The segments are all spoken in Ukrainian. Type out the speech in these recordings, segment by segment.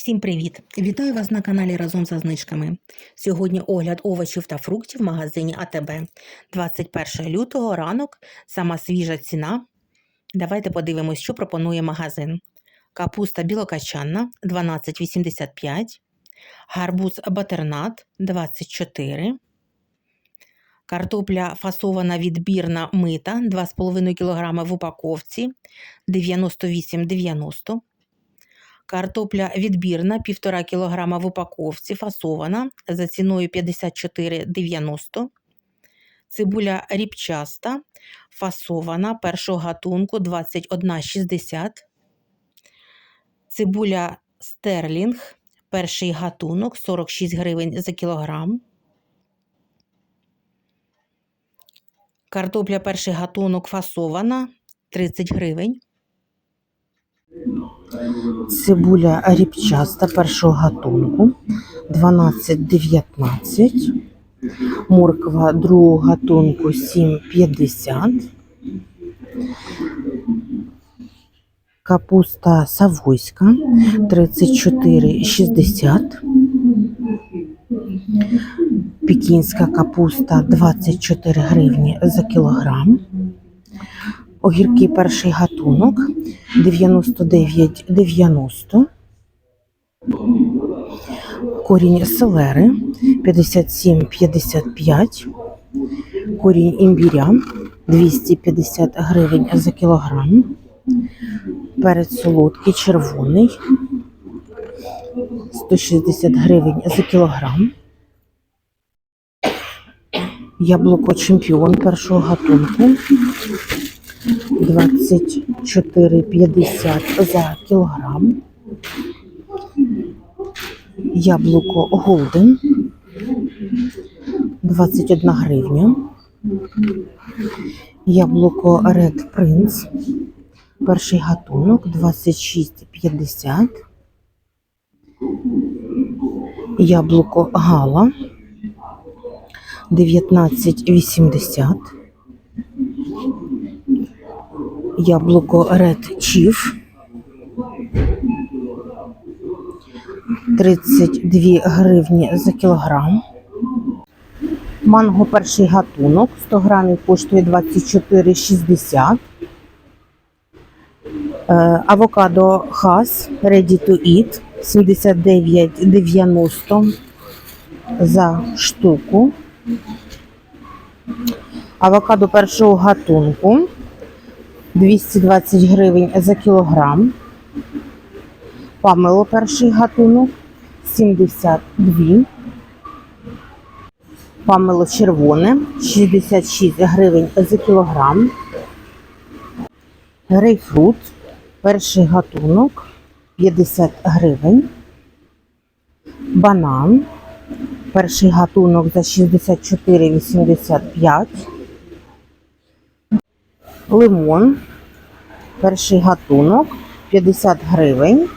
Всім привіт! Вітаю вас на каналі Разом за знижками. Сьогодні огляд овочів та фруктів в магазині АТБ. 21 лютого ранок, сама свіжа ціна. Давайте подивимось, що пропонує магазин. Капуста білокачанна 12,85, гарбуз батернат 24, картопля фасована відбірна мита 2,5 кг в упаковці 98,90 Картопля відбірна 1,5 кг в упаковці, фасована за ціною 54,90. Цибуля ріпчаста, фасована першого гатунку 21,60. Цибуля стерлінг, перший гатунок 46 гривень за кілограм. Картопля перший гатунок фасована 30 гривень. Цибуля ріпчаста першого гатунку 12,19. Морква другого гатунку 7,50. Капуста савойська 34,60. Пекінська капуста 24 гривні за кілограм. Огірки перший гатунок 99,90. Корінь селери 57,55. Корінь імбіря 250 гривень за кілограм. Перець солодкий червоний 160 гривень за кілограм. Яблуко чемпіон першого гатунку 24,50 за кілограм. Яблуко Голден 21 гривня. Яблуко Red Prince. Перший гатунок 26,50. Яблуко Гала 19,80. Яблуко Red Chief 32 гривні за кілограм. Манго перший гатунок 100 грамів коштує 24,60. Е, Авокадо Хас Ready to Eat 79,90 за штуку. Авокадо першого гатунку 220 гривень за кілограм. Памело перший гатунок 72. Памело червоне 66 гривень за кілограм. Грейпфрут перший гатунок 50 гривень. Банан перший гатунок за 64,85. Лимон. Перший гатунок 50 гривень.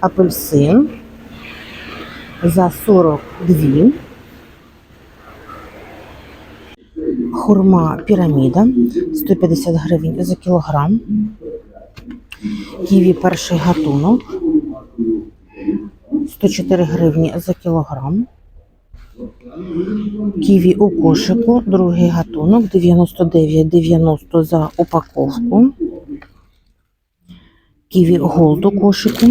Апельсин за 42. Хурма піраміда 150 гривень за кілограм. Ківі перший гатунок 104 гривні за кілограм. Ківі у кошику, другий гатунок 99,90 за упаковку. Ківі голд у кошику,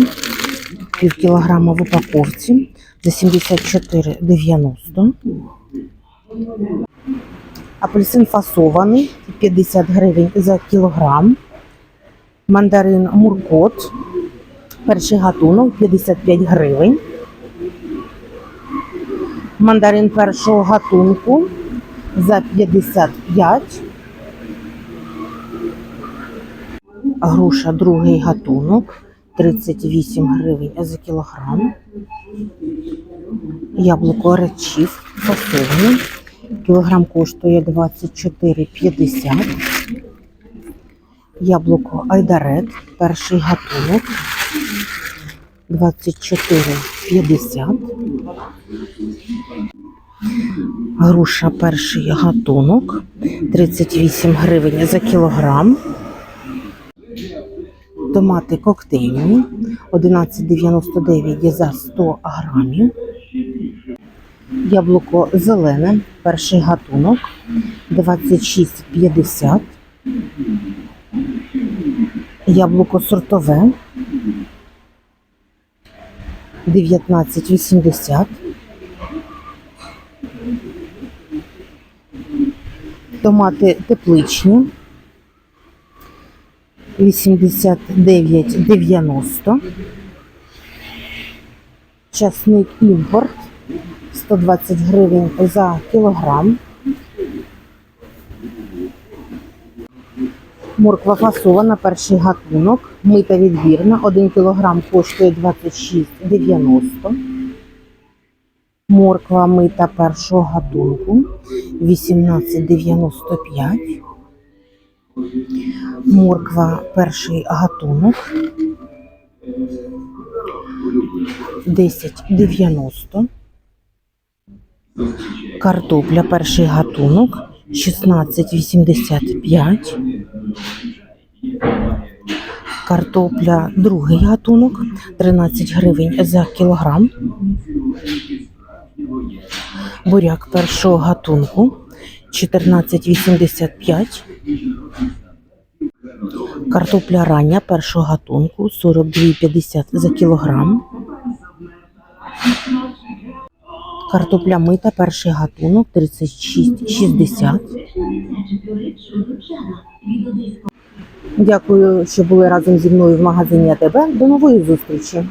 пів кілограма в упаковці за 74,90. Апельсин фасований 50 гривень за кілограм. Мандарин Муркот. Перший гатунок 55 гривень. Мандарин першого гатунку за 55. Груша другий гатунок 38 гривень за кілограм. Яблуко речів фасоване. Кілограм коштує 24,50. Яблуко Айдарет, перший гатунок 24,50. Груша перший гатунок 38 гривень за кілограм. Томати коктейльні 11,99 за 100 грамів. Яблуко зелене, перший гатунок 26,50. Яблуко сортове 19,80. Томати тепличні 89,90. Часник імпорт 120 гривень за кілограм. Морква фасована, перший гатунок, мита відбірна, 1 кг коштує 26,90. Морква мита першого гатунку 18,95. Морква перший гатунок 10,90. Картопля перший гатунок 16,85. Картопля другий гатунок 13 гривень за кілограм. Буряк першого гатунку 14,85. Картопля рання першого гатунку 42,50 за кілограм. Картопля мита перший гатунок 36,60. Дякую, що були разом зі мною в магазині АТБ. До нової зустрічі!